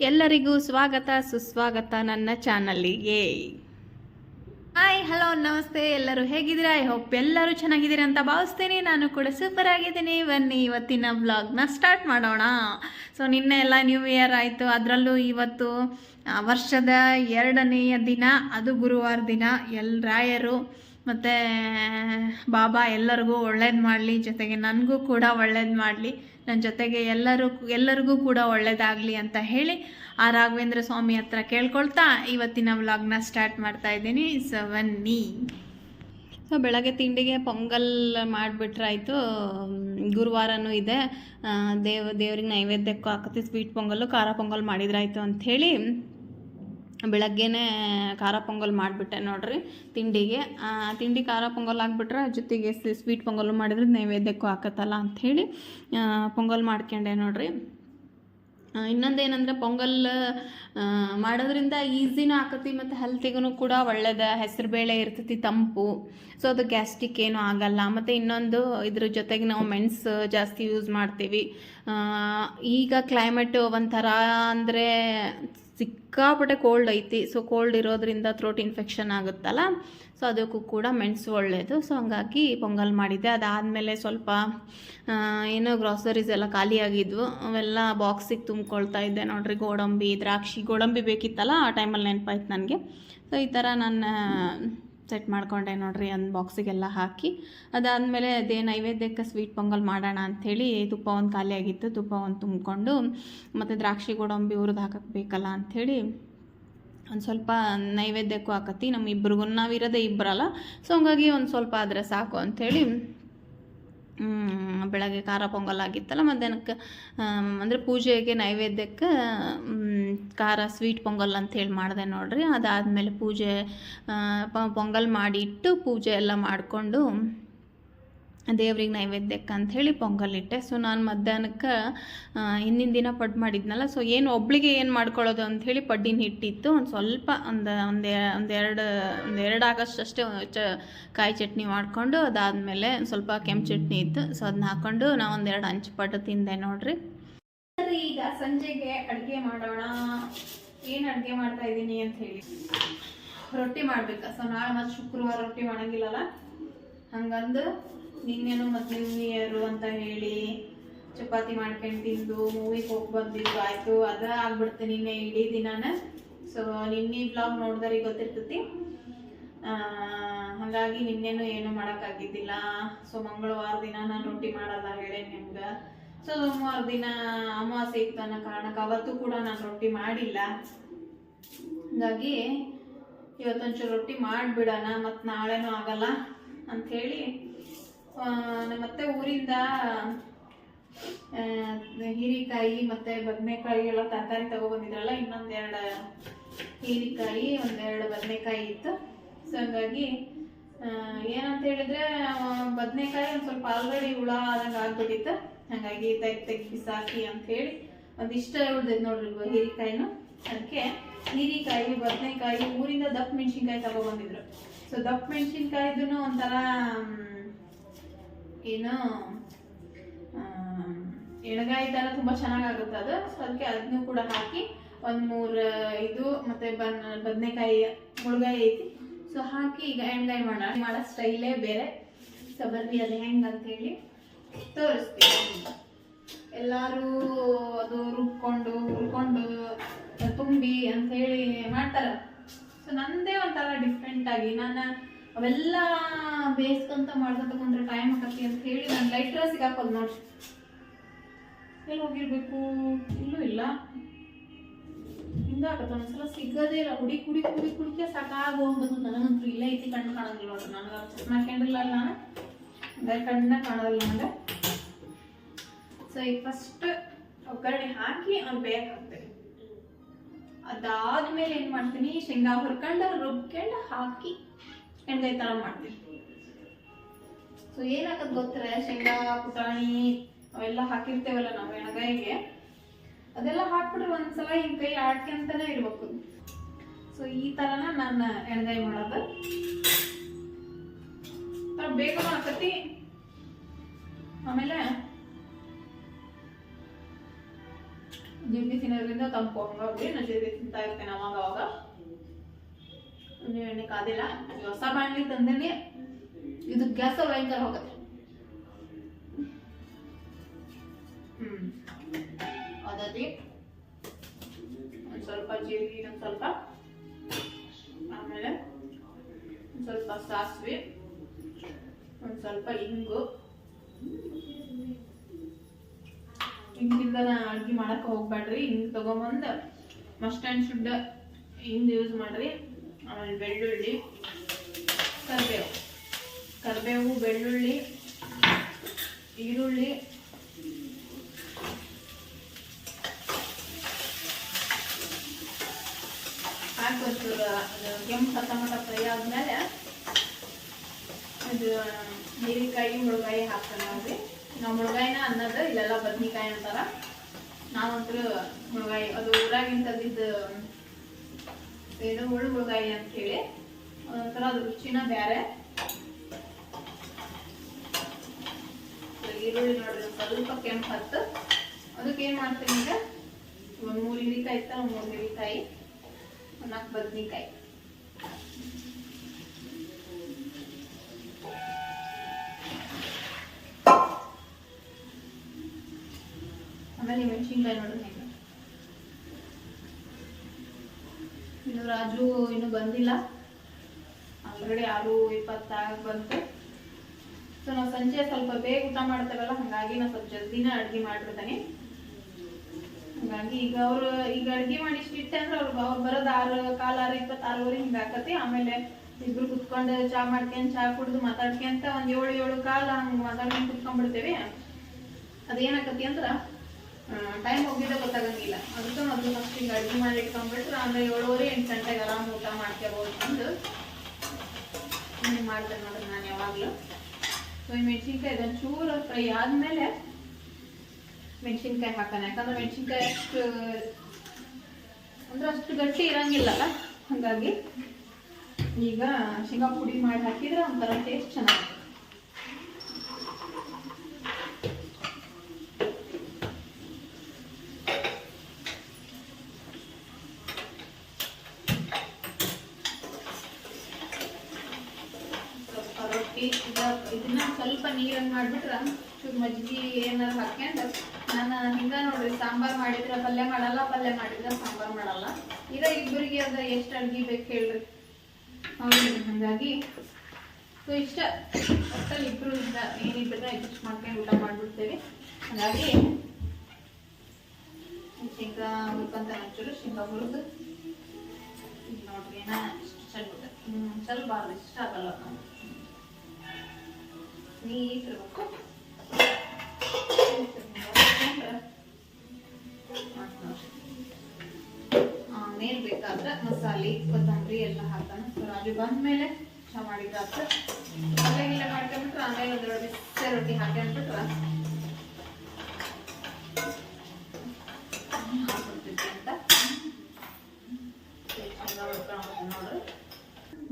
ಎಲ್ಲರಿಗೂ ಸ್ವಾಗತ, ಸುಸ್ವಾಗತ ನನ್ನ ಚಾನಲ್ಲಿಗೆ ಹಾಯ್ ಹಲೋ ನಮಸ್ತೆ. ಎಲ್ಲರೂ ಹೇಗಿದ್ದೀರಾ? ಐ ಹೋಪ್ ಎಲ್ಲರೂ ಚೆನ್ನಾಗಿದ್ದೀರಾ ಅಂತ ಭಾವಿಸ್ತೇನೆ. ನಾನು ಕೂಡ ಸೂಪರ್ ಆಗಿದ್ದೀನಿ. ಬನ್ನಿ, ಇವತ್ತಿನ ವ್ಲಾಗ್ನ ಸ್ಟಾರ್ಟ್ ಮಾಡೋಣ. ಸೊ ನಿನ್ನೆ ಎಲ್ಲ ನ್ಯೂ ಇಯರ್ ಆಯಿತು. ಅದರಲ್ಲೂ ಇವತ್ತು ವರ್ಷದ ಎರಡನೆಯ ದಿನ. ಅದು ಗುರುವಾರ ದಿನ. ಎಲ್, ರಾಯರು ಮತ್ತು ಬಾಬಾ ಎಲ್ಲರಿಗೂ ಒಳ್ಳೇದು ಮಾಡಲಿ, ಜೊತೆಗೆ ನನಗೂ ಕೂಡ ಒಳ್ಳೇದು ಮಾಡಲಿ ನನ್ನ ಜೊತೆಗೆ ಎಲ್ಲರೂ, ಎಲ್ಲರಿಗೂ ಕೂಡ ಒಳ್ಳೇದಾಗಲಿ ಅಂತ ಹೇಳಿ ಆ ರಾಘವೇಂದ್ರ ಸ್ವಾಮಿ ಹತ್ರ ಕೇಳ್ಕೊಳ್ತಾ ಇವತ್ತಿನ ವ್ಲಾಗ್ನ ಸ್ಟಾರ್ಟ್ ಮಾಡ್ತಾ ಇದ್ದೀನಿ. ಸೊ ಬನ್ನಿ ಸೊ, ಬೆಳಗ್ಗೆ ತಿಂಡಿಗೆ ಪೊಂಗಲ್ ಮಾಡಿಬಿಟ್ರಾಯ್ತು. ಗುರುವಾರನೂ ಇದೆ. ದೇವ್, ದೇವ್ರಿಗೆ ನೈವೇದ್ಯಕ್ಕೂ ಹಾಕತ್ತಿ, ಸ್ವೀಟ್ ಪೊಂಗಲ್ಲು, ಖಾರ ಪೊಂಗಲ್ ಮಾಡಿದ್ರಾಯ್ತು ಅಂಥೇಳಿ ಬೆಳಗ್ಗೆನೇ ಖಾರ ಪೊಂಗಲ್ ಮಾಡಿಬಿಟ್ಟೆ ನೋಡಿರಿ ತಿಂಡಿಗೆ. ತಿಂಡಿ ಖಾರ ಪೊಂಗಲ್ ಆಗಿಬಿಟ್ರೆ ಜೊತೆಗೆ ಸ್ವೀಟ್ ಪೊಂಗಲ್ ಮಾಡಿದ್ರೆ ನೈವೇದ್ಯಕ್ಕೂ ಹಾಕತ್ತಲ್ಲ ಅಂಥೇಳಿ ಪೊಂಗಲ್ ಮಾಡ್ಕೊಂಡೆ ನೋಡಿರಿ. ಇನ್ನೊಂದು ಏನಂದ್ರೆ ಪೊಂಗಲ್ ಮಾಡೋದ್ರಿಂದ ಈಸಿನೂ ಆಕತಿ ಮತ್ತು ಹೆಲ್ತಿಗೂ ಕೂಡ ಒಳ್ಳೇದ. ಹೆಸರುಬೇಳೆ ಇರ್ತೈತಿ ತಂಪು ಸೊ ಅದು ಗ್ಯಾಸ್ಟ್ರಿಕ್ ಏನೂ ಆಗಲ್ಲ. ಮತ್ತು ಇನ್ನೊಂದು ಇದ್ರ ಜೊತೆಗೆ ನಾವು ಮೆಣಸು ಜಾಸ್ತಿ ಯೂಸ್ ಮಾಡ್ತೀವಿ. ಈಗ ಕ್ಲೈಮೇಟು ಒಂಥರ ಅಂದರೆ ಸಿಕ್ಕಾಪಟ್ಟೆ ಕೋಲ್ಡ್ ಐತಿ. ಸೊ ಕೋಲ್ಡ್ ಇರೋದ್ರಿಂದ ಥ್ರೋಟ್ ಇನ್ಫೆಕ್ಷನ್ ಆಗುತ್ತಲ್ಲ? ಸೊ ಅದಕ್ಕೂ ಕೂಡ ಮೆಣಸು ಒಳ್ಳೆಯದು ಸೊ ಹಂಗಾಗಿ ಪೊಂಗಲ್ ಮಾಡಿದ್ದೆ. ಅದಾದಮೇಲೆ ಸ್ವಲ್ಪ ಏನೋ ಗ್ರಾಸರೀಸ್ ಎಲ್ಲ ಖಾಲಿಯಾಗಿದ್ವು. ಅವೆಲ್ಲ ಬಾಕ್ಸಿಗೆ ತುಂಬಿಕೊಳ್ತಾ ಇದ್ದೆ. ನೋಡ್ರಿ, ಗೋಡಂಬಿ, ದ್ರಾಕ್ಷಿ, ಗೋಡಂಬಿ ಬೇಕಿತ್ತಲ್ಲ? ಆ ಟೈಮಲ್ಲಿ ನೆನಪಾಯ್ತು ನನಗೆ. ಸೊ ಈ ಥರ ನಾನು ಸೆಟ್ ಮಾಡ್ಕೊಂಡೆ ನೋಡ್ರಿ ಒಂದು ಬಾಕ್ಸಿಗೆಲ್ಲ ಹಾಕಿ. ಅದಾದಮೇಲೆ ಅದೇ ನೈವೇದ್ಯಕ್ಕೆ ಸ್ವೀಟ್ ಪೊಂಗಲ್ ಮಾಡೋಣ ಅಂಥೇಳಿ ತುಪ್ಪ ಒಂದು ಖಾಲಿ ಆಗಿತ್ತು. ತುಪ್ಪ ಒಂದು ತುಂಬಿಕೊಂಡು ಮತ್ತು ದ್ರಾಕ್ಷಿ ಗೋಡಂಬಿ ಹುರಿದು ಹಾಕಕ್ಕೆ ಬೇಕಲ್ಲ ಅಂಥೇಳಿ ಒಂದು ಸ್ವಲ್ಪ ನೈವೇದ್ಯಕ್ಕೂ ಹಾಕತ್ತಿ. ನಮ್ಮ ಇಬ್ರಿಗೂ ನಾವಿರೋದೇ ಇಬ್ಬರಲ್ಲ ಸೊ ಹಂಗಾಗಿ ಒಂದು ಸ್ವಲ್ಪ ಆದರೆ ಸಾಕು ಅಂಥೇಳಿ ಬೆಳಗ್ಗೆ ಖಾರ ಪೊಂಗಲ್ ಆಗಿತ್ತಲ್ಲ ಮಧ್ಯಾಹ್ನಕ್ಕೆ ಅಂದರೆ ಪೂಜೆಗೆ ನೈವೇದ್ಯಕ್ಕೆ ಖಾರ ಸ್ವೀಟ್ ಪೊಂಗಲ್ ಅಂತೇಳಿ ಮಾಡಿದೆ ನೋಡಿರಿ. ಅದಾದಮೇಲೆ ಪೂಜೆ ಪೊಂಗಲ್ ಮಾಡಿಟ್ಟು ಪೂಜೆ ಎಲ್ಲ ಮಾಡಿಕೊಂಡು ದೇವ್ರಿಗೆ ನೈವೇದ್ಯಕ್ಕೆ ಅಂಥೇಳಿ ಪೊಂಗಲ್ ಇಟ್ಟೆ. ಸೊ ನಾನು ಮಧ್ಯಾಹ್ನಕ್ಕೆ ಹಿಂದಿನ ದಿನ ಪಡ್ ಮಾಡಿದ್ನಲ್ಲ ಸೊ ಏನು ಒಬ್ಳಿಗೆ ಏನು ಮಾಡ್ಕೊಳ್ಳೋದು ಅಂಥೇಳಿ ಪಡ್ಡಿನ ಹಿಟ್ಟಿತ್ತು. ಒಂದು ಸ್ವಲ್ಪ ಒಂದು ಒಂದು ಒಂದೆರಡು ಒಂದೆರಡು ಆಗಷ್ಟು ಅಷ್ಟೇ ಚ, ಕಾಯಿ ಚಟ್ನಿ ಮಾಡಿಕೊಂಡು ಅದಾದಮೇಲೆ ಸ್ವಲ್ಪ ಕೆಂಪು ಚಟ್ನಿ ಇತ್ತು. ಸೊ ಅದನ್ನ ಹಾಕ್ಕೊಂಡು ನಾ ಒಂದೆರಡು ಹಂಚು ಪಟ್ಟು ತಿಂದೆ ನೋಡ್ರಿ. ಈಗ ಸಂಜೆಗೆ ಅಡುಗೆ ಮಾಡೋಣ. ಏನು ಅಡುಗೆ ಮಾಡ್ತಾ ಇದ್ದೀನಿ ಅಂತ ಹೇಳಿ ರೊಟ್ಟಿ ಮಾಡ್ಬೇಕಾ? ಸೊ ನಾಳೆ ಮತ್ತೆ ಶುಕ್ರವಾರ ರೊಟ್ಟಿ ಮಾಡೋಂಗಿಲ್ಲಲ್ಲ? ಹಂಗಂದು ನಿನ್ನೇನು ಮತ್ತೆ ನ್ಯೂ ಇಯರು ಅಂತ ಹೇಳಿ ಚಪಾತಿ ಮಾಡ್ಕೊಂಡು ತಿಂದು ಮೂವಿಗೆ ಹೋಗಿ ಬಂದಿದ್ದು ಆಯಿತು. ಅದ ಆಗ್ಬಿಡ್ತು ನಿನ್ನೆ ಇಡೀ ದಿನಾನ. ಸೊ ನಿನ್ನೆ ಬ್ಲಾಗ್ ನೋಡಿದ್ರೆ ಗೊತ್ತಿರ್ತೈತಿ. ಹಾಗಾಗಿ ನಿನ್ನೆನು ಏನು ಮಾಡೋಕ್ಕಾಗಿದ್ದಿಲ್ಲ. ಸೊ ಮಂಗಳವಾರ ದಿನ ನಾನು ರೊಟ್ಟಿ ಮಾಡಲ್ಲ ಹೇಳೇ ನಿಮ್ಗೆ. ಸೊ ಸೋಮವಾರ ದಿನ ಅಮಾವಾಸ್ಯೆ ಇತ್ತು ಅನ್ನೋ ಕಾರಣಕ್ಕೆ ಅವತ್ತು ಕೂಡ ನಾನು ರೊಟ್ಟಿ ಮಾಡಿಲ್ಲ. ಹಾಗಾಗಿ ಇವತ್ತೊಂಚೂರು ರೊಟ್ಟಿ ಮಾಡಿಬಿಡೋಣ ಮತ್ತು ನಾಳೆನೂ ಆಗಲ್ಲ ಅಂಥೇಳಿ ಮತ್ತೆ ಊರಿಂದ ಹೀರೆಕಾಯಿ ಮತ್ತೆ ಬದನೆಕಾಯಿ ಎಲ್ಲ ತರಕಾರಿ ತಗೊಬಂದಿದ್ರಲ್ಲ ಇನ್ನೊಂದೆರಡು ಹೀರಿಕಾಯಿ ಒಂದೆರಡು ಬದನೆಕಾಯಿ ಇತ್ತು. ಸೊ ಹಂಗಾಗಿ ಏನಂತ ಹೇಳಿದ್ರೆ ಬದನೆಕಾಯಿ ಒಂದು ಸ್ವಲ್ಪ ಆಲ್ರೆಡಿ ಹುಳ ಆದಂಗೆ ಆಗ್ಬಿಟ್ಟಿತ್ತು. ಹಾಗಾಗಿ ತೆಗ್ ತೆಗ್ ಬಿಸಾಕಿ ಅಂತ ಹೇಳಿ, ಒಂದಿಷ್ಟ ಉಳ್ದೈತೆ ನೋಡ್ರಿ ಹೀರಿಕಾಯಿನು. ಅದಕ್ಕೆ ಹೀರಿಕಾಯಿ, ಬದನೆಕಾಯಿ, ಊರಿಂದ ದಪ್ಪ ಮೆಣಸಿನ್ಕಾಯಿ ತಗೊಬಂದಿದ್ರು. ಸೊ ದಪ್ಪ ಮೆಣಸಿನ್ಕಾಯಿದೂ ಒಂಥರ ಏನು ಎಣ್ಗಾಯಿ ಥರ ತುಂಬ ಚೆನ್ನಾಗಾಗುತ್ತೆ ಅದು. ಸೊ ಅದಕ್ಕೆ ಅದನ್ನು ಕೂಡ ಹಾಕಿ ಒಂದು ಮೂರು ಇದು ಮತ್ತೆ ಬನ್, ಬದನೆಕಾಯಿ ಮುಳುಗಾಯಿ ಐತಿ. ಸೊ ಹಾಕಿ ಈಗ ಎಣ್ಗಾಯಿ ಮಾಡೋಣ ಮಾಡೋ ಸ್ಟೈಲೇ ಬೇರೆ. ಸೊ ಬರ್ರಿ, ಅದು ಹೆಂಗೆ ಅಂತೇಳಿ ತೋರಿಸ್ತೀನಿ. ಎಲ್ಲರೂ ಅದು ರುಬ್ಕೊಂಡು, ಹುರ್ಕೊಂಡು ತುಂಬಿ ಅಂತ ಹೇಳಿ ಮಾಡ್ತಾರೆ. ಸೊ ನಂದೇ ಒಂಥರ ಡಿಫ್ರೆಂಟಾಗಿ ನಾನು ಅವೆಲ್ಲ ಬೇಯಿಸ್ಕೊಂತ ಮಾಡ್ಕೋಬೇಕಂದ್ರೆ ಕುಂದ್ರೆ ಟೈಮ್ ಆಗತ್ತೆ ಅಂತ ಹೇಳಿ ನಾನು ಲೈಟ್ರ ಸಿಗಾಕೋದು ನೋಡ್ರಿ. ಎಲ್ಲಿ ಹೋಗಿರ್ಬೇಕು? ಇಲ್ಲೂ ಇಲ್ಲ. ಹಿಂಗಾಗತ್ತೆ, ಒಂದ್ಸಲ ಸಿಗದೇ ಇಲ್ಲ. ಹುಡಿ ಕುಡಿ ಕುಡಿ ಕುಡಿಕೆ ಸಾಕಾಗಿ ನನಗಂತೂ ಇಲ್ಲೇ ಐತಿ, ಕಣ್ಣು ಕಾಣಂಗಿಲ್ಲ ನೋಡ್ರಿ. ನನಗೆ ಚಸ್ಮಾ ನಾನು. ಬೇರೆ ಕಣ್ಣ ಕಾಣೋದಿಲ್ಲ ನನಗೆ. ಸೊ ಈಗ ಫಸ್ಟ್ ಒಗ್ಗರಣೆ ಹಾಕಿ ಅವ್ನು ಹಾಕ್ತೇನೆ. ಅದಾದ್ಮೇಲೆ ಏನು ಮಾಡ್ತೀನಿ? ಶೇಂಗಾ ಹುರ್ಕೊಂಡು ರುಬ್ಕೊಂಡು ಹಾಕಿ ಎಣ್ಗಾಯಿ ಥರ ಮಾಡ್ತೀವಿ. ಸೊ ಏನಾಗತ್ತೆ ಗೊತ್ತರೆ? ಶೇಂಗಾ, ಪುಟಾಣಿ ಅವೆಲ್ಲ ಹಾಕಿರ್ತೇವಲ್ಲ ನಾವು ಎಣ್ಗಾಯಿಗೆ ಅದೆಲ್ಲ ಹಾಕ್ಬಿಟ್ರೆ ಒಂದ್ಸಲ ಹಿಂಗೆ ಕೈ ಆಡ್ಕೊಂತಾನೆ ಇರ್ಬೇಕು. ಸೊ ಈ ಥರನ ನಾನು ಎಣ್ಗಾಯಿ ಮಾಡೋದು. ಬೇಗ ಹಾಕತಿ ಆಮೇಲೆ ಜಿಂಬಿ ತಿನ್ನೋದ್ರಿಂದ ತಂಪು ಹಂಗಾಗಿ ನಾನು ಜಿಂಬಿ ತಿಂತಾ ಇರ್ತೇನೆ ಅವಾಗ ಅವಾಗ. ಇನ್ನು ಎಣ್ಣೆ ಕಾದಿಲ್ಲ ಹೊಸ ಬಾಣಲಿ ತಂದೇನೆ ಇದು ಗ್ಯಾಸ್ ಭಯಂಕರ ಹೋಗುತ್ತೆ. ಹ್ಮ್. ಒಂದು ಸ್ವಲ್ಪ ಜೀರಿಗೆ ಒಂದು ಸ್ವಲ್ಪ. ಆಮೇಲೆ ಒಂದು ಸ್ವಲ್ಪ ಸಾಸಿವೆ, ಒಂದು ಸ್ವಲ್ಪ ಇಂಗು. ಹಿಂಗಿಂದ ಅಡ್ಗೆ ಮಾಡಕ್ಕೆ ಹೋಗ್ಬೇಡ್ರಿ. ಹಿಂಗ್ ತಗೊಂಬಂದು ಮಸ್ಟ್ ಆ್ಯಂಡ್ ಶುಡ್ ಹಿಂಗ್ ಯೂಸ್ ಮಾಡ್ರಿ. ಆಮೇಲೆ ಬೆಳ್ಳುಳ್ಳಿ, ಕರಿಬೇವು. ಕರಿಬೇವು, ಬೆಳ್ಳುಳ್ಳಿ, ಈರುಳ್ಳಿ ಹಾಕಿ ಒಂದು ಅದು ಕೆಂಪು ಟೊಮಟ ಫ್ರೈ ಆದಮೇಲೆ ಇದು ಹೀರೆಕಾಯಿ, ಮುಳುಗಾಯಿ ಹಾಕ್ತಾರೆ ನೋಡ್ರಿ. ನಾವು ಮುಳುಗಾಯಿನ ಅನ್ನೋದು ಇಲ್ಲೆಲ್ಲ ಬದ್ನಿಕಾಯಿ ಅಂತಾರ. ನಾವಂತೂ ಮುಳುಗಾಯಿ, ಅದು ಊರಾಗಿನ ಏನು ಮುಳ್ಳು ಮುಳುಗಾಯಿ ಅಂತ ಹೇಳಿ. ಒಂಥರ ಅದು ರುಚಿನ ಬೇರೆ. ಈರುಳ್ಳಿ ನೋಡ್ರಿ ಸ್ವಲ್ಪ ಕೆಂಪು ಹತ್ತು. ಅದಕ್ಕೆ ಏನ್ ಮಾಡ್ತೀನಿ ಈಗ? ಒಂದ್ ಮೂರು ಹಿರಿಕಾಯಿ ಇತ್ತ ಒಂದ್ ಮೂರು ಹಿರಿಕಾಯಿ, ಒಂದ್ ನಾಲ್ಕು ಬದ್ನಿಕಾಯಿ. ಆಮೇಲೆ ಮೆಣಸಿನ್ಕಾಯಿ ನೋಡ್ರಿ ಹೆಂಗೆ ಇನ್ನು ರಾಜು ಇನ್ನು ಬಂದಿಲ್ಲ. ಆಲ್ರೆಡಿ ಆರು ಇಪ್ಪತ್ತಾಗ ಬಂತು. ಸೊ ನಾವು ಸಂಜೆ ಸ್ವಲ್ಪ ಬೇಗ ಊಟ ಮಾಡ್ತೇವಲ್ಲ ಹಾಗಾಗಿ ನಾ ಸ್ವಲ್ಪ ಜಲ್ದಿನ ಅಡ್ಗೆ ಮಾಡಿರ್ತೇನೆ ಹಂಗಾಗಿ ಈಗ ಅವ್ರು ಈಗ ಅಡ್ಗೆ ಮಾಡಿ ಇಷ್ಟ ಇಟ್ಟೆ ಅಂದ್ರೆ ಅವ್ರು ಅವ್ರು ಬರೋದು ಆರು, ಕಾಲು ಆರು ಇಪ್ಪತ್ತಾರುವರೆ ಹಿಂಗ ಆಕತಿ. ಆಮೇಲೆ ಇಬ್ರು ಕುತ್ಕೊಂಡು ಚಾ ಮಾಡ್ಕೊಂಡ್ ಚಾ ಕುಡಿದು ಮಾತಾಡ್ಕೊಂತ ಒಂದ್ ಏಳು ಏಳು ಕಾಲ ಹಂಗ ಮಾತಾಡ್ಕೊಂಡ್ ಕುತ್ಕೊಂಡ್ಬಿಡ್ತೇವೆ. ಅದೇನಾಕತಿ ಅಂದ್ರ ಟೈಮ್ ಹೋಗಿದ್ದೆ ಗೊತ್ತಾಗಂಗಿಲ್ಲ. ಅದಕ್ಕೆ ಮೊದಲು ಫಸ್ಟ್ ಹಿಂಗೆ ಅಡುಗೆ ಮಾಡಿ ಇಟ್ಕೊಂಡ್ಬಿಟ್ರೆ ಆಮೇಲೆ ಏಳುವರೆ, ಎಂಟು ಗಂಟೆಗೆ ಆರಾಮ್ ಊಟ ಮಾಡ್ಕೋಬೋದು ಅಂದು. ಮಾಡ್ತೇನೆ ನೋಡ್ರಿ ನಾನು ಯಾವಾಗಲೂ. ಸೊ ಈ ಮೆಣಸಿನ್ಕಾಯಿ ಇದೊಂದು ಚೂರು ಫ್ರೈ ಆದಮೇಲೆ ಮೆಣಸಿನ್ಕಾಯಿ ಹಾಕೋಣ. ಯಾಕಂದ್ರೆ ಮೆಣಸಿನ್ಕಾಯಿ ಅಷ್ಟು, ಅಂದ್ರೆ ಅಷ್ಟು ಗಟ್ಟಿ ಇರಂಗಿಲ್ಲಲ್ಲ? ಹಾಗಾಗಿ ಈಗ ಶೇಂಗಾ ಪುಡಿ ಮಾಡಿ ಹಾಕಿದ್ರೆ ಒಂಥರ ಟೇಸ್ಟ್ ಚೆನ್ನಾಗಿದೆ ಸ್ವಲ್ಪ ರೊಟ್ಟಿ ಇದ ಇದನ್ನ ಸ್ವಲ್ಪ ನೀರನ್ನ ಮಾಡ್ಬಿಟ್ರ ಚೂರು ಮಜ್ಜಿಗೆ ಏನಾರು ಹಾಕ್ಯಂಡು ನಾನು ಹಿಂಗ ನೋಡ್ರಿ, ಸಾಂಬಾರ್ ಮಾಡಿದ್ರೆ ಪಲ್ಯ ಮಾಡಲ್ಲ, ಪಲ್ಯ ಮಾಡಿದ್ರೆ ಸಾಂಬಾರ್ ಮಾಡಲ್ಲ. ಈಗ ಇಬ್ಬರಿಗೆ ಅದ ಎಷ್ಟು ಅಡ್ಗಿ ಬೇಕು ಹೇಳ್ರಿ. ಹೌದ್ರಿ, ಹಂಗಾಗಿ. ಸೊ ಇಷ್ಟ. ಒಟ್ಟಲ್ಲಿ ಇಬ್ರು ಇದ್ದ ಏನಿದ್ರೆ ಅಡ್ಜಸ್ಟ್ ಮಾಡ್ಕೊಂಡು ಊಟ ಮಾಡ್ಬಿಡ್ತೇವೆ. ಹಾಗಾಗಿ, ಶೇಂಗಾ ಹುರ್ಕೊಂತ ಒಂಚೂರು ಶೇಂಗಾ ಹುರಿದು. ನೋಡ್ರಿ, ಏನ, ಇಷ್ಟು ಚೆಂದ ಹ್ಮ್ ಸ್ವಲ್ಪ ಇಷ್ಟ ಆಗಲ್ಲ. ನಾವು ಆಮೇಲೆ ಮಸಾಲೆ, ಕೊತ್ತಂಬರಿ ಎಲ್ಲ ಹಾಕೋಣ ಸೊ ರಾಜು ಬಂದ್ಮೇಲೆ ಚಾ ಮಾಡಿದ್ರು ಅಲ್ಲೇ ಇಲ್ಲ ಮಾಡ್ಕೊಂಡ್ಬಿಟ್ರೆ, ಆಮೇಲೆ ಒಂದು ಬಿಸಿ ರೊಟ್ಟಿ ಹಾಕಿ ಹುರ್ಕೊಂಡು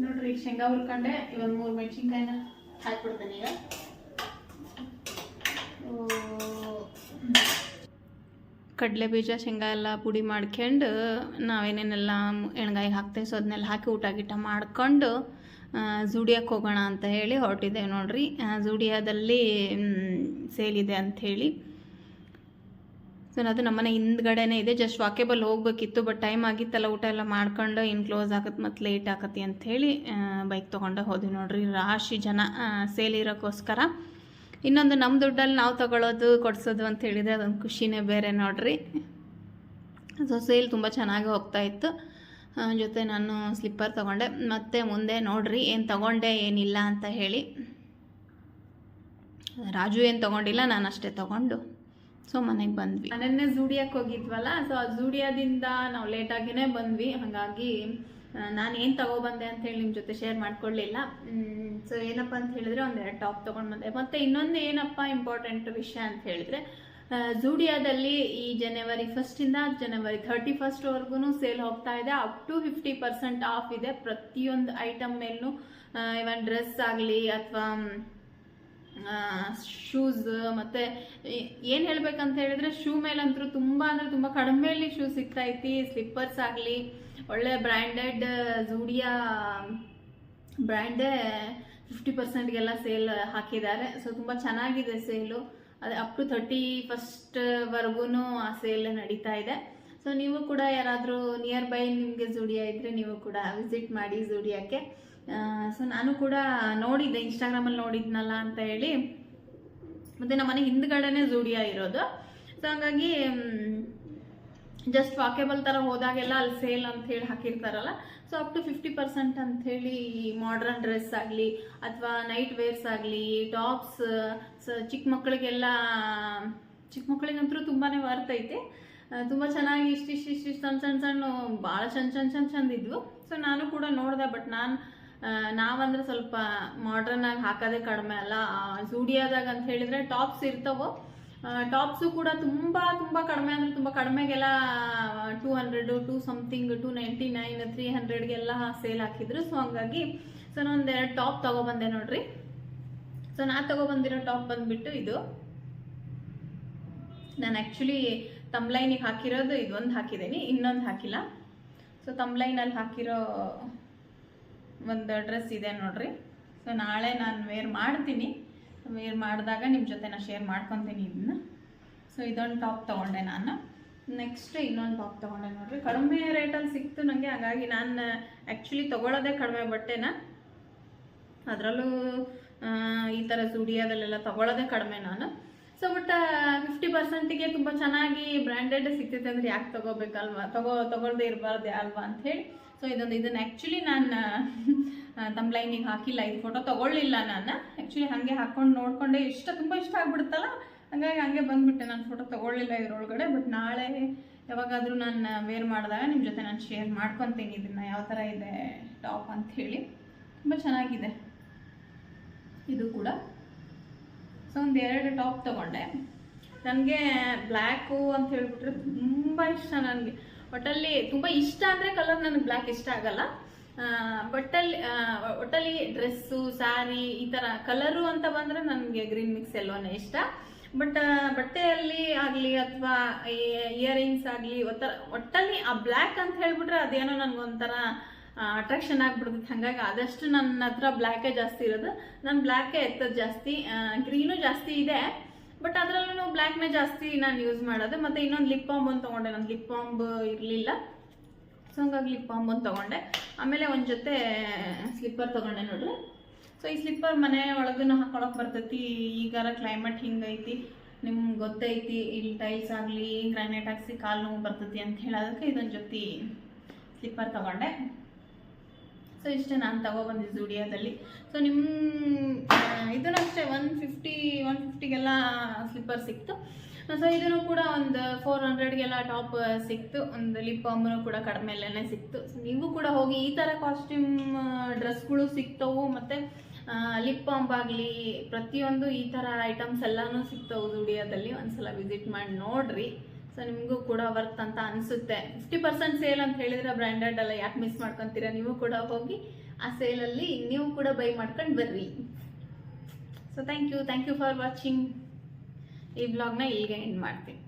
ನೋಡ್ರಿ ಶೇಂಗಾ ಹುರ್ಕೊಂಡೆ ಇವನ್ ಮೂರು ಮೆಣಸಿನ್ಕಾಯಿನ ಹಾಕ್ಬಿಡ್ತೇನೆ ಈಗ. ಕಡಲೆ ಬೀಜ ಶೇಂಗಾ ಎಲ್ಲ ಪುಡಿ ಮಾಡ್ಕೊಂಡು ನಾವೇನೇನೆಲ್ಲ ಎಣ್ಗಾಯಿ ಹಾಕ್ತೇವೆ ಸೊ ಅದನ್ನೆಲ್ಲ ಹಾಕಿ ಊಟ ಗೀಟ ಮಾಡ್ಕೊಂಡು ಜೂಡಿಯಕ್ಕೆ ಹೋಗೋಣ ಅಂತ ಹೇಳಿ ಹೊರಟಿದ್ದೇವೆ ನೋಡ್ರಿ. ಜೂಡಿಯಾದಲ್ಲಿ ಸೇಲಿದೆ ಅಂಥೇಳಿ ಸೊ ಅದು ನಮ್ಮನೆ ಹಿಂದ್ಗಡೆನೇ ಇದೆ. ಜಸ್ಟ್ ವಾಕೇಬಲ್ ಹೋಗ್ಬೇಕಿತ್ತು ಬಟ್ ಟೈಮ್ ಆಗಿತ್ತಲ್ಲ ಊಟ ಎಲ್ಲ ಮಾಡ್ಕೊಂಡು ಇನ್ನು ಕ್ಲೋಸ್ ಆಗತ್ತೆ ಮತ್ತು ಲೇಟ್ ಆಗತ್ತೆ ಅಂಥೇಳಿ ಬೈಕ್ ತೊಗೊಂಡು ಹೋದ್ವಿ ನೋಡ್ರಿ. ರಾಶಿ ಜನ ಸೇಲ್ ಇರೋಕ್ಕೋಸ್ಕರ ಇನ್ನೊಂದು ನಮ್ಮ ದುಡ್ಡಲ್ಲಿ ನಾವು ತಗೊಳ್ಳೋದು ಕೊಡ್ಸೋದು ಅಂತ ಹೇಳಿದರೆ ಅದೊಂದು ಖುಷಿನೇ ಬೇರೆ ನೋಡ್ರಿ. ಸೊ ಸೇಲ್ ತುಂಬ ಚೆನ್ನಾಗಿ ಹೋಗ್ತಾ ಇತ್ತು. ಜೊತೆ ನಾನು ಸ್ಲಿಪ್ಪರ್ ತೊಗೊಂಡೆ. ಮತ್ತು ಮುಂದೆ ನೋಡ್ರಿ, ಏನು ತಗೊಂಡೆ, ಏನಿಲ್ಲ ಅಂತ ಹೇಳಿ. ರಾಜು ಏನು ತೊಗೊಂಡಿಲ್ಲ, ನಾನು ಅಷ್ಟೇ ತೊಗೊಂಡು. ಸೊ ಮನೆಗೆ ಬಂದ್ವಿ. ನೆನ್ನೆ ಜೂಡಿಯಕ್ಕೆ ಹೋಗಿದ್ವಲ್ಲ ಸೊ ಆ ಜೂಡಿಯಾದಿಂದ ನಾವು ಲೇಟಾಗಿನೇ ಬಂದ್ವಿ. ಹಾಗಾಗಿ ನಾನು ಏನು ತಗೊಬಂದೆ ಅಂತ ಹೇಳಿ ನಿಮ್ಮ ಜೊತೆ ಶೇರ್ ಮಾಡ್ಕೊಳ್ಳಿಲ್ಲ. ಸೊ ಏನಪ್ಪ ಅಂತ ಹೇಳಿದ್ರೆ ಒಂದೆರಡು ಟಾಪ್ ತಗೊಂಡ್ ಬಂದೆ ಮತ್ತು ಇನ್ನೊಂದು ಏನಪ್ಪ ಇಂಪಾರ್ಟೆಂಟ್ ವಿಷಯ ಅಂತ ಹೇಳಿದ್ರೆ ಜೂಡಿಯಾದಲ್ಲಿ ಈ ಜನವರಿ ಫಸ್ಟಿಂದ ಜನವರಿ ಥರ್ಟಿ ಫಸ್ಟ್ವರೆಗೂ ಸೇಲ್ ಹೋಗ್ತಾ ಇದೆ. Up to fifty percent off ಇದೆ. ಪ್ರತಿಯೊಂದು ಐಟಮ್ ಮೇಲೂ ಇವನ್ ಡ್ರೆಸ್ ಆಗಲಿ ಅಥವಾ ಶೂಸ್ ಮತ್ತೆ ಏನು ಹೇಳ್ಬೇಕಂತ ಹೇಳಿದ್ರೆ ಶೂ ಮೇಲಂತೂ ತುಂಬ ಅಂದರೆ ತುಂಬ ಕಡಿಮೆಯಲ್ಲಿ ಶೂ ಸಿಗ್ತೈತಿ ಸ್ಲಿಪ್ಪರ್ಸ್ ಆಗಲಿ ಒಳ್ಳೆ ಬ್ರ್ಯಾಂಡೆಡ್ ಜೂಡಿಯಾ ಬ್ರ್ಯಾಂಡೇ ಫಿಫ್ಟಿ ಪರ್ಸೆಂಟ್ಗೆಲ್ಲ ಸೇಲ್ ಹಾಕಿದ್ದಾರೆ. ಸೊ ತುಂಬ ಚೆನ್ನಾಗಿದೆ ಸೇಲು ಅದೇ ಅಪ್ ಟು ಥರ್ಟಿ ಫಸ್ಟ್ವರೆಗೂ ಆ ಸೇಲ್ ನಡೀತಾ ಇದೆ. ಸೊ ನೀವು ಕೂಡ ಯಾರಾದರೂ ನಿಯರ್ ಬೈ ನಿಮಗೆ ಜೂಡಿಯಾ ಇದ್ದರೆ ನೀವು ಕೂಡ ವಿಸಿಟ್ ಮಾಡಿ ಜೂಡಿಯಾಕ್ಕೆ ಸೊ ನಾನು ಕೂಡ ನೋಡಿದ್ದೆ ಇನ್ಸ್ಟಾಗ್ರಾಮಲ್ಲಿ ನೋಡಿದ್ನಲ್ಲ ಅಂತ ಹೇಳಿ. ಮತ್ತು ನಮ್ಮ ಮನೆ ಹಿಂದ್ಗಡೆನೇ ಜೂಡಿಯಾ ಇರೋದು. ಸೊ ಹಂಗಾಗಿ ಜಸ್ಟ್ ವಾಕೇಬಲ್ ಥರ ಹೋದಾಗೆಲ್ಲ ಅಲ್ಲಿ ಸೇಲ್ ಅಂತ ಹೇಳಿ ಹಾಕಿರ್ತಾರಲ್ಲ. So up to fifty percent ಅಂಥೇಳಿ ಈ ಮಾಡ್ರನ್ ಡ್ರೆಸ್ ಆಗಲಿ ಅಥವಾ ನೈಟ್ ವೇರ್ಸ್ ಆಗಲಿ ಟಾಪ್ಸ್ ಚಿಕ್ಕ ಮಕ್ಕಳಿಗೆಲ್ಲ, ಚಿಕ್ಕ ಮಕ್ಕಳಿಗಂತೂ ತುಂಬಾ ವರ್ತ್ ಐತೆ. ತುಂಬ ಚೆನ್ನಾಗಿ ಇಷ್ಟಿಷ್ಟು ಇಷ್ಟಿಷ್ಟು ಸಣ್ಣ ಸಣ್ಣ ಸಣ್ಣ ಭಾಳ ಚಂದ ಚಂದ ಚಂದ ಚಂದ ಇದ್ವು. ಸೊ ನಾನು ಕೂಡ ನೋಡಿದೆ ಬಟ್ ನಾನು ನಾವಂದ್ರೆ ಸ್ವಲ್ಪ ಮಾಡ್ರನ್ ಆಗಿ ಹಾಕೋದೇ ಕಡಿಮೆ ಅಲ್ಲ. ಜೂಡಿಯಾದಾಗ ಅಂತ ಹೇಳಿದ್ರೆ ಟಾಪ್ಸ್ ಇರ್ತಾವೋ ಟಾಪ್ಸು ಕೂಡ ತುಂಬ ತುಂಬ ಕಡಿಮೆ ಅಂದರೆ ತುಂಬ ಕಡಿಮೆಗೆಲ್ಲ two hundred two something two ninety nine three ಹಂಡ್ರೆಡ್ಗೆಲ್ಲ sale ಹಾಕಿದ್ರು. ಸೊ ಹಂಗಾಗಿ ಸೊ ನಾನು ಎರಡು ಟಾಪ್ ತೊಗೊಬಂದೆ ನೋಡ್ರಿ. ಸೊ ನಾನು ತೊಗೊಬಂದಿರೋ ಟಾಪ್ ಬಂದ್ಬಿಟ್ಟು ಇದು. ನಾನು ಆ್ಯಕ್ಚುಲಿ ತಮ್ಲೈನಿಗೆ ಹಾಕಿರೋದು ಇದೊಂದು ಹಾಕಿದ್ದೀನಿ, ಇನ್ನೊಂದು ಹಾಕಿಲ್ಲ. ಸೊ ತಮ್ಲೈನಲ್ಲಿ ಹಾಕಿರೋ ಒಂದು ಡ್ರೆಸ್ ಇದೆ ನೋಡ್ರಿ. ಸೊ ನಾಳೆ ನಾನು ವೇರ್ ಮಾಡ್ತೀನಿ. ವೇರ್ ಮಾಡಿದಾಗ ನಿಮ್ಮ ಜೊತೆ ನಾನು ಶೇರ್ ಮಾಡ್ಕೊತೀನಿ ಇದನ್ನ ಸೊ ಇದೊಂದು ಟಾಪ್ ತೊಗೊಂಡೆ ನಾನು. ನೆಕ್ಸ್ಟ್ ಇನ್ನೊಂದು ಟಾಪ್ ತೊಗೊಂಡೆ ನೋಡಿರಿ. ಕಡಿಮೆ ರೇಟಲ್ಲಿ ಸಿಕ್ತು ನನಗೆ ಹಾಗಾಗಿ ನಾನು ಆ್ಯಕ್ಚುಲಿ ತೊಗೊಳ್ಳೋದೇ ಕಡಿಮೆ ಬಟ್ಟೆನ. ಅದರಲ್ಲೂ ಈ ಥರ ಸುಡಿಯಾದಲ್ಲೆಲ್ಲ ತೊಗೊಳ್ಳೋದೇ ಕಡಿಮೆ ನಾನು. ಸೊ ಬಟ್ ಫಿಫ್ಟಿ ಪರ್ಸೆಂಟಿಗೆ ತುಂಬ ಚೆನ್ನಾಗಿ ಬ್ರ್ಯಾಂಡೆಡ್ ಸಿಗ್ತೈತೆ ಅಂದರೆ ಯಾಕೆ ತೊಗೋಬೇಕಲ್ವಾ? ತಗೋ, ತೊಗೊಳ್ದೇ ಇರಬಾರ್ದೆ ಅಲ್ವಾ ಅಂತ ಹೇಳಿ. ಸೊ ಇದೊಂದು, ಇದನ್ನು ಆ್ಯಕ್ಚುಲಿ ನಾನು ತಮ್ಮ ಲೈನಿಗೆ ಹಾಕಿಲ್ಲ. ಇದು ಫೋಟೋ ತೊಗೊಳ್ಳಿಲ್ಲ ನಾನು. ಆ್ಯಕ್ಚುಲಿ ಹಾಗೆ ಹಾಕ್ಕೊಂಡು ನೋಡಿಕೊಂಡೆ. ಇಷ್ಟ, ತುಂಬ ಇಷ್ಟ ಆಗ್ಬಿಡುತ್ತಲ್ಲ ಹಂಗಾಗಿ ಹಾಗೆ ಬಂದುಬಿಟ್ಟೆ. ನಾನು ಫೋಟೋ ತೊಗೊಳ್ಳಿಲ್ಲ ಇದರೊಳಗಡೆ. ಬಟ್ ನಾಳೆ ಯಾವಾಗಾದರೂ ನಾನು ವೇರ್ ಮಾಡಿದಾಗ ನಿಮ್ಮ ಜೊತೆ ನಾನು ಶೇರ್ ಮಾಡ್ಕೊತೀನಿ ಇದನ್ನು. ಯಾವ ಥರ ಇದೆ ಟಾಪ್ ಅಂಥೇಳಿ ತುಂಬ ಚೆನ್ನಾಗಿದೆ. ಇದು ಕೂಡ. ಸೊ ಒಂದು ಎರಡು ಟಾಪ್ ತೊಗೊಂಡೆ. ನನಗೆ ಬ್ಲ್ಯಾಕು ಅಂತ ಹೇಳಿಬಿಟ್ರೆ ತುಂಬ ಇಷ್ಟ ನನಗೆ. ಒಟ್ಟಲ್ಲಿ ತುಂಬ ಇಷ್ಟ ಅಂದರೆ ಕಲರ್ ನನಗೆ ಬ್ಲ್ಯಾಕ್ ಇಷ್ಟ ಆಗಲ್ಲ. ಬಟ್ಟಲ್ಲಿ ಒಟ್ಟಲ್ಲಿ ಡ್ರೆಸ್ಸು ಸ್ಯಾರಿ ಈ ಥರ ಕಲರು ಅಂತ ಬಂದರೆ ನನಗೆ ಗ್ರೀನ್ ಮಿಕ್ಸ್ ಎಲ್ಲೋನೇ ಇಷ್ಟ. ಬಟ್ ಬಟ್ಟೆಯಲ್ಲಿ ಆಗಲಿ ಅಥವಾ ಇಯರಿಂಗ್ಸ್ ಆಗಲಿ ಒಟ್ಟಲ್ಲಿ ಆ ಬ್ಲ್ಯಾಕ್ ಅಂತ ಹೇಳ್ಬಿಟ್ರೆ ಅದೇನೋ ನನಗೊಂಥರ ಅಟ್ರಾಕ್ಷನ್ ಆಗ್ಬಿಡ್ತಿತ್ತು ಹಾಗಾಗಿ ಆದಷ್ಟು ನನ್ನ ಹತ್ರ ಬ್ಲ್ಯಾಕೇ ಜಾಸ್ತಿ ಇರೋದು. ನಾನು ಬ್ಲ್ಯಾಕೇ ಎತ್ತದ ಜಾಸ್ತಿ ಗ್ರೀನು ಜಾಸ್ತಿ ಇದೆ. ಬಟ್ ಅದರಲ್ಲೂ ಬ್ಲ್ಯಾಕ್ನೇ ಜಾಸ್ತಿ ನಾನು ಯೂಸ್ ಮಾಡೋದು. ಮತ್ತು ಇನ್ನೊಂದು ಲಿಪ್ ಬಾಂಬ್ ಅಂತ ತೊಗೊಂಡೆ. ನಾನು ಲಿಪ್ ಬಾಂಬ್ ಇರಲಿಲ್ಲ. ಸೊ ಹಂಗಾಗಿ ಲಿಪ್ ಬಾಂಬ್ ಒಂದು ತೊಗೊಂಡೆ. ಆಮೇಲೆ ಒಂದು ಜೊತೆ ಸ್ಲಿಪ್ಪರ್ ತೊಗೊಂಡೆ ನೋಡ್ರಿ. ಸೊ ಈ ಸ್ಲಿಪ್ಪರ್ ಮನೆ ಒಳಗೂ ಹಾಕೊಳಕ್ಕೆ ಬರ್ತೈತಿ. ಈಗಾರ ಕ್ಲೈಮೇಟ್ ಹಿಂಗೈತಿ. ನಿಮ್ಗೆ ಗೊತ್ತೈತಿ. ಇಲ್ಲಿ ಟೈಲ್ಸ್ ಆಗಲಿ ಗ್ರಾನೈಟ್ ಹಾಕ್ಸಿ ಕಾಲು ನೋವು ಬರ್ತೈತಿ ಅಂತ ಹೇಳೋದಕ್ಕೆ ಇದೊಂದು ಜೊತೆ ಸ್ಲಿಪ್ಪರ್ ತೊಗೊಂಡೆ. ಸೊ ಇಷ್ಟೇ ನಾನು ತಗೊಬಂದಿದ್ದೆ ಜುಡಿಯೋದಲ್ಲಿ ಸೊ ನಿಮ್ಮ ಇದನ್ನು ಅಷ್ಟೇ ಒನ್ ಫಿಫ್ಟಿ ಒನ್ ಫಿಫ್ಟಿಗೆಲ್ಲ ಸ್ಲಿಪ್ಪರ್ ಸಿಕ್ತು. ಸೊ ಇದನ್ನು ಕೂಡ ಒಂದು ಫೋರ್ ಹಂಡ್ರೆಡ್ಗೆಲ್ಲ ಟಾಪ್ ಸಿಕ್ತು. ಒಂದು ಲಿಪ್ ಬಾಮ್ನು ಕೂಡ ಕಡಿಮೆಲ್ಲೇ ಸಿಕ್ತು. ಸೊ ನೀವು ಕೂಡ ಹೋಗಿ ಈ ಥರ ಕಾಸ್ಟ್ಯೂಮ್ ಡ್ರೆಸ್ಗಳು ಸಿಗ್ತವು ಮತ್ತು ಲಿಪ್ ಬಾಂಬ್ ಆಗಲಿ, ಪ್ರತಿಯೊಂದು ಈ ಥರ ಐಟಮ್ಸ್ ಎಲ್ಲನೂ ಸಿಗ್ತವೆ ಒಂದು ಸಲ ವಿಸಿಟ್ ಮಾಡಿ ನೋಡ್ರಿ. ಸೊ ನಿಮಗೂ ಕೂಡ ವರ್ತ್ ಅಂತ ಅನಿಸುತ್ತೆ. ಫಿಫ್ಟಿ ಪರ್ಸೆಂಟ್ ಸೇಲ್ ಅಂತ ಹೇಳಿದ್ರೆ ಬ್ರ್ಯಾಂಡೆಡ್ ಅಲ್ಲ, ಯಾಕೆ ಮಿಸ್ ಮಾಡ್ಕೊತೀರಾ? ನೀವು ಕೂಡ ಹೋಗಿ ಆ ಸೇಲಲ್ಲಿ ನೀವು ಕೂಡ ಬೈ ಮಾಡ್ಕೊಂಡು ಬರ್ರಿ. So thank you thank you for watching ಈ ಬ್ಲಾಗ್ನ ಇಲ್ಲಿಗೆ ಎಂಡ್ ಮಾಡ್ತೀನಿ.